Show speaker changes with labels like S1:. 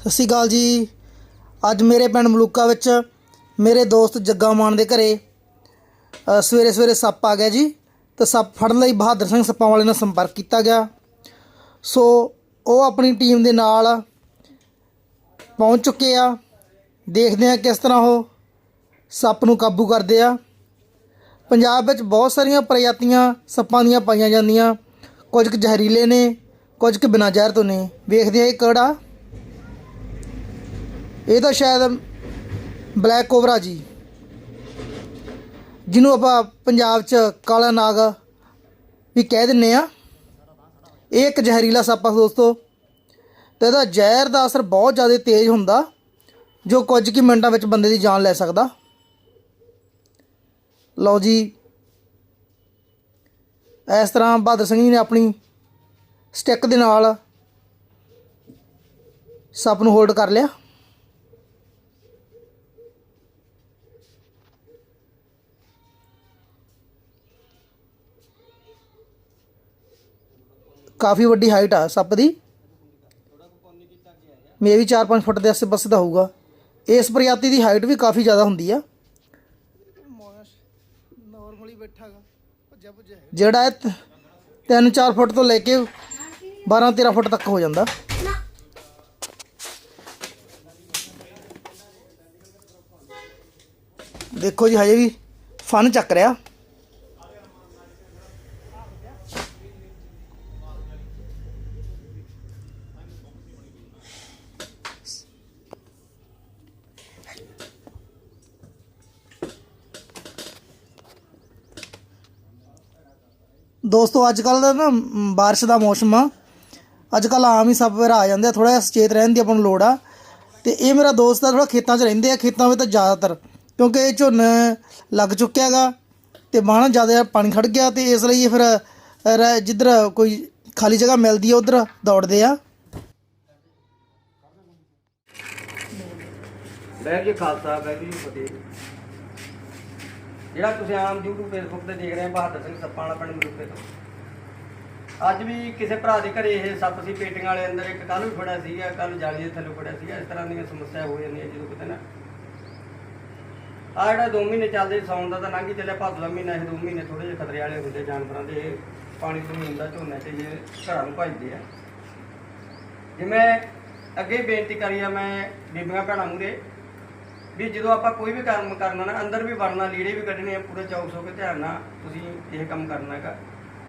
S1: ਸਤਿ ਸ਼੍ਰੀ ਅਕਾਲ ਜੀ। ਅੱਜ ਮੇਰੇ ਪਿੰਡ ਮਲੂਕਾ ਵਿੱਚ ਮੇਰੇ ਦੋਸਤ ਜੱਗਾ ਮਾਨ ਦੇ ਘਰੇ ਸਵੇਰੇ ਸਵੇਰੇ ਸੱਪ ਆ ਗਿਆ ਜੀ। ਤੇ ਸੱਪ ਫੜਨ ਲਈ ਬਹਾਦਰ ਸਿੰਘ ਸੱਪਾਂ ਵਾਲੇ ਨਾਲ ਸੰਪਰਕ ਕੀਤਾ ਗਿਆ। ਸੋ ਉਹ ਆਪਣੀ ਟੀਮ ਦੇ ਨਾਲ ਪਹੁੰਚ ਚੁੱਕੇ ਆ। ਦੇਖਦੇ ਆ ਕਿਸ ਤਰ੍ਹਾਂ ਉਹ ਸੱਪ ਨੂੰ ਕਾਬੂ ਕਰਦੇ ਆ। ਪੰਜਾਬ ਵਿੱਚ ਬਹੁਤ ਸਾਰੀਆਂ ਪ੍ਰਜਾਤੀਆਂ ਸੱਪਾਂ ਦੀਆਂ ਪਾਈਆਂ ਜਾਂਦੀਆਂ। ਕੁਝ ਕੁ ਜ਼ਹਿਰੀਲੇ ਨੇ, ਕੁਝ ਕੁ ਬਿਨਾਂ ਜ਼ਹਿਰ ਤੋਂ ਨੇ। ਵੇਖਦੇ ਆ ਇਹ ਕਿਹੜਾ ਇਹ ਤਾਂ ਸ਼ਾਇਦ ਬਲੈਕ ਕੋਬਰਾ ਜੀ, ਜਿਹਨੂੰ ਆਪਾਂ ਪੰਜਾਬ 'ਚ ਕਾਲਾ ਨਾਗ ਵੀ ਕਹਿ ਦਿੰਨੇ ਆ। ਇਹ ਇੱਕ ਜ਼ਹਿਰੀਲਾ ਸੱਪ ਆ ਦੋਸਤੋ, ਤੇ ਇਹਦਾ ਜ਼ਹਿਰ ਦਾ ਅਸਰ ਬਹੁਤ ਜ਼ਿਆਦਾ ਤੇਜ਼ ਹੁੰਦਾ, ਜੋ ਕੁਝ ਕਿ ਮਿੰਟਾਂ ਵਿੱਚ ਬੰਦੇ ਦੀ ਜਾਨ ਲੈ ਸਕਦਾ। ਲਓ ਜੀ, ਇਸ ਤਰ੍ਹਾਂ ਬਹਾਦਰ ਸਿੰਘ ਜੀ ਨੇ ਆਪਣੀ ਸਟਿੱਕ ਦੇ ਨਾਲ ਸੱਪ ਨੂੰ ਹੋਲਡ ਕਰ ਲਿਆ। ਕਾਫੀ ਵੱਡੀ ਹਾਈਟ ਆ ਸੱਪ ਦੀ। ਮੇ ਵੀ 4-5 ਫੁੱਟ ਦੇ ਆਸੇ-ਪਾਸੇ ਦਾ ਹੋਊਗਾ। ਇਸ ਪ੍ਰਜਾਤੀ ਦੀ ਹਾਈਟ ਵੀ ਕਾਫੀ ਜ਼ਿਆਦਾ ਹੁੰਦੀ ਆ। ਨਾਰਮਲੀ ਬੈਠਾਗਾ ਭੱਜਿਆ ਭੁੱਜਿਆ ਜਿਹੜਾ ਇਹ 3-4 ਫੁੱਟ ਤੋਂ ਲੈ ਕੇ 12-13 ਫੁੱਟ ਤੱਕ ਹੋ ਜਾਂਦਾ। ਦੇਖੋ ਜੀ, ਹਜੇ ਵੀ ਫਨ ਚੱਕ ਰਿਹਾ। ਦੋਸਤੋ ਅੱਜ ਕੱਲ ਦਾ ਨਾ ਮ, ਬਾਰਿਸ਼ ਦਾ ਮੌਸਮ ਆ। ਅੱਜ ਕੱਲ ਆਮ ਹੀ ਸਭ ਵੇਰਾ ਆ ਜਾਂਦੇ ਆ ਥੋੜਾ ਜਿਹਾ ਸੁਚੇਤ ਰਹਿਣ ਦੀ ਆਪਾਂ ਨੂੰ ਲੋੜ ਆ। ਤੇ ਇਹ ਮੇਰਾ ਦੋਸਤ ਆ ਥੋੜਾ ਖੇਤਾਂ 'ਚ ਰਹਿੰਦੇ ਆ ਖੇਤਾਂ ਵਿੱਚ ਤਾਂ ਜ਼ਿਆਦਾਤਰ ਕਿਉਂਕਿ ਇਹ ਝੋਨਾ ਲੱਗ ਚੁੱਕਿਆ ਹੈਗਾ ਤੇ ਬਾਹਣਾ ਜ਼ਿਆਦਾ ਪਾਣੀ ਖੜ ਗਿਆ ਤੇ ਇਸ ਲਈ ਇਹ ਫਿਰ ਰ- ਜਿੱਧਰ ਕੋਈ ਖਾਲੀ ਜਗ੍ਹਾ ਮਿਲਦੀ ਆ ਉਧਰ ਦੌੜਦੇ ਆ।
S2: ਬੈਗ ਜੀ ਖਾਲਸਾ ਬੈਗ ਜੀ ਫਤਿਹ। ਜਿਹੜਾ ਤੁਸੀਂ ਆਮ YouTube, Facebook ਤੇ ਦੇਖ ਰਹੇ ਹੋ, ਬਹਾਦਰ ਸਿੰਘ ਸੱਪਾਂ ਵਾਲਾ ਪਿੰਡ ਮਲੂਕੇ ਤੋਂ। ਅੱਜ ਵੀ ਕਿਸੇ ਭਰਾ ਦੇ ਘਰੇ ਇਹ ਸੱਪ ਸੀ, ਪੇਟੀਆਂ ਵਾਲੇ ਅੰਦਰ ਇੱਕ ਕੱਲ ਵੀ ਫੜਿਆ ਸੀਗਾ ਕੱਲ ਜਾਲੀ ਦੇ ਥੱਲੇ ਫੜਿਆ ਸੀਗਾ। ਇਸ ਤਰ੍ਹਾਂ ਦੀਆਂ ਸਮੱਸਿਆ ਹੋ ਜਾਂਦੀਆਂ ਜਦੋਂ ਕਿਤੇ ਨਾ। ਆ ਜਿਹੜਾ 2 ਮਹੀਨੇ ਚੱਲਦੇ ਸੌਣ ਦਾ ਤਾਂ ਲੰਘ ਹੀ ਚੱਲਿਆ ਭਾਦਲਾ ਮਹੀਨਾ, ਇਹ 2 ਮਹੀਨੇ ਥੋੜੇ ਜਿਹੇ ਖਤਰੇ ਵਾਲੇ ਹੁੰਦੇ ਜਾਨਵਰਾਂ ਦੇ ਪਾਣੀ ਤੋਂ ਹੁੰਦਾ ਝੋਨੇ ਤੇ ਜੇ ਘਰਾਂ ਨੂੰ ਭਜਦੇ ਆ। ਜਿਵੇਂ ਅੱਗੇ ਬੇਨਤੀ ਕਰੀ ਆ, ਮੈਂ ਬੀਬੀਆਂ ਭੈਣਾਂ ਮੂਰੇ ਵੀ ਜਦੋਂ ਆਪਾਂ ਕੋਈ ਵੀ ਕੰਮ ਕਰਨਾ ਨਾ, ਅੰਦਰ ਵੀ ਵੜਨਾ, ਲੀੜੇ ਵੀ ਕੱਢਣੇ ਆ, ਪੂਰੇ ਚੌਕਸ ਹੋ ਕੇ ਧਿਆਨ ਨਾਲ ਤੁਸੀਂ ਇਹ ਕੰਮ ਕਰਨਾ ਹੈਗਾ।